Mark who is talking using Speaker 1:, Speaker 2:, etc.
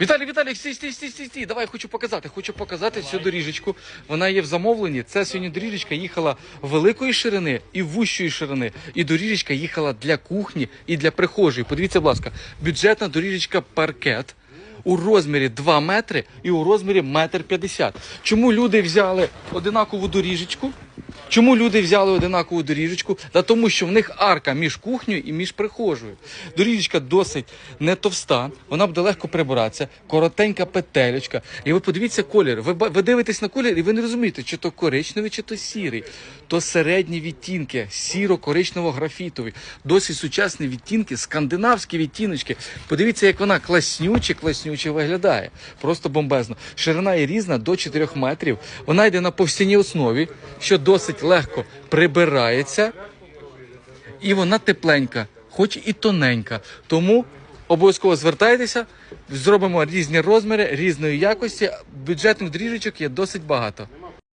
Speaker 1: Віталій, Віталій, стій, стій, стій, стій, стій. Давай, хочу показати. Хочу показати цю доріжечку. Вона є в замовленні. Це сьогодні доріжечка їхала великої ширини і вущої ширини. І доріжечка їхала для кухні і для прихожої. Подивіться, будь ласка, бюджетна доріжечка паркет. У розмірі 2 метри і у розмірі метр 50. Чому люди взяли одинакову доріжечку? Чому люди взяли одинакову доріжечку? Та тому, що в них арка між кухнею і між прихожою. Доріжечка досить не товста, вона буде легко прибиратися, коротенька петелечка. І ви подивіться колір. Ви, ви дивитесь на колір, і ви не розумієте, чи то коричневий, чи то сірий. То середні відтінки, сіро-коричнево-графітові, досить сучасні відтінки, скандинавські відтіночки. Подивіться, як вона класнюче, класнюче виглядає. Просто бомбезно. Ширина є різна до 4 метрів. Вона йде на повстяній основі, що досить легко прибирається. І вона тепленька, хоч і тоненька. Тому обов'язково звертайтеся, зробимо різні розміри, різної якості. Бюджетних дріжечок є досить багато.